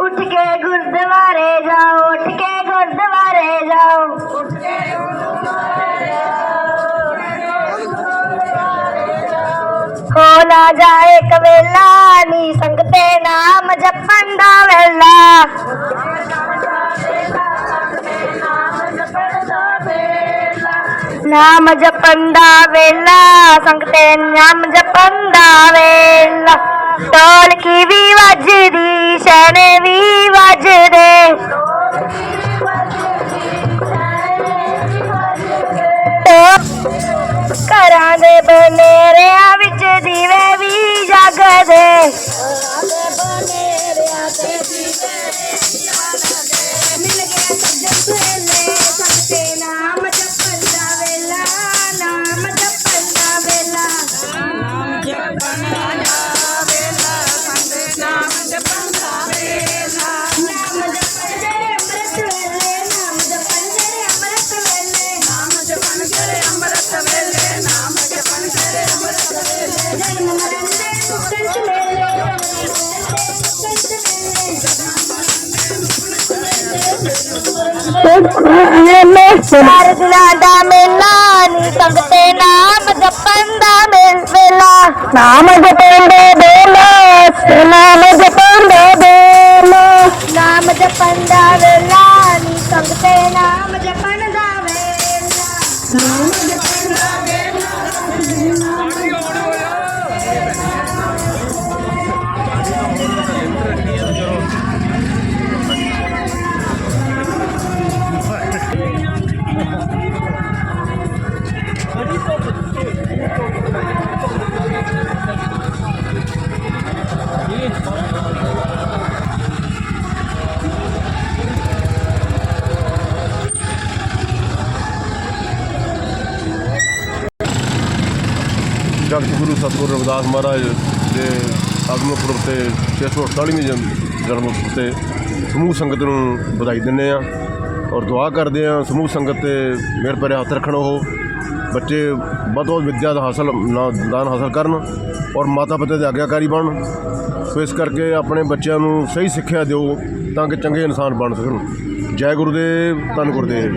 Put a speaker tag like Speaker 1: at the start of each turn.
Speaker 1: ਉੱਠ ਕੇ ਗੁਰਦੁਆਰੇ ਜਾਓ ਉੱਠ ਕੇ ਗੁਰਦੁਆਰੇ ਜਾਓ ਉੱਠ ਕੇ ਹੋ ਨਾ ਜਾਏ ਕਵੇਲਾ ਨੀ ਸੰਗਤੇ ਨਾਮ ਜਪਨ ਦਾ ਵੇਲਾ ਨਾਮ ਜਪਨ ਦਾ ਵੇਲਾ ਸੰਗਤੇ ਨਾਮ ਜਪਨ ਦਾ ਵੇਲਾ। ਢੋਲਕੀ ਵੀ ਵੱਜਦੀ ਛੈਣੇ ਵੀ ਵੱਜਦੇ। ਘਰਾਂ ਦੇ ਬਨੇਰਿਆਂ ਵਿੱਚ ਦੀਵੇ ਵੀ ਜਗਦੇ। ਨਾਮ ਚਾਰ ਦਿਨਾਂ ਦਾ ਮੇਲਾ ਨੀ ਸੰਗਤੇ ਨਾਮ ਜਪਨ ਦਾ ਮੇਲ ਵੇਲਾ ਨਾਮ ਜਪਨ ਦੇ ਵੇਲਾ ਨਾਮ ਜਪਨ ਦੇ ਵੇਲਾ ਨਾਮ ਜਪਨ ਦਾ
Speaker 2: ਜਗਤ ਗੁਰੂ ਸਤਿਗੁਰੂ ਰਵਿਦਾਸ ਮਹਾਰਾਜ ਦੇ ਆਗਮਨ ਪੁਰਬ ਤੇ 648ਵੀਂ ਜਨਮ ਜਨਮ ਤੇ ਸਮੂਹ ਸੰਗਤ ਨੂੰ ਵਧਾਈ ਦਿੰਦੇ ਆ ਔਰ ਦੁਆ ਕਰਦੇ ਆ ਸਮੂਹ ਸੰਗਤ ਤੇ ਮੇਰ ਪਰੇ ਹੱਥ ਰੱਖਣ ਉਹ ਬੱਚੇ ਵੱਧ ਤੋਂ ਵੱਧ ਵਿਦਿਆ ਦਾ ਹਾਸਲ, ਨਾ- ਦਾਨ ਹਾਸਲ ਕਰਨ ਔਰ ਮਾਤਾ ਪਿਤਾ ਦੇ ਆਗਿਆਕਾਰੀ ਬਣਨ। ਸੋ ਇਸ ਕਰਕੇ ਆਪਣੇ ਬੱਚਿਆਂ ਨੂੰ ਸਹੀ ਸਿੱਖਿਆ ਦਿਓ ਤਾਂ ਕਿ ਚੰਗੇ ਇਨਸਾਨ ਬਣ ਸਕਣ। ਜੈ ਗੁਰੂਦੇਵ, ਧੰਨ ਗੁਰਦੇਵ।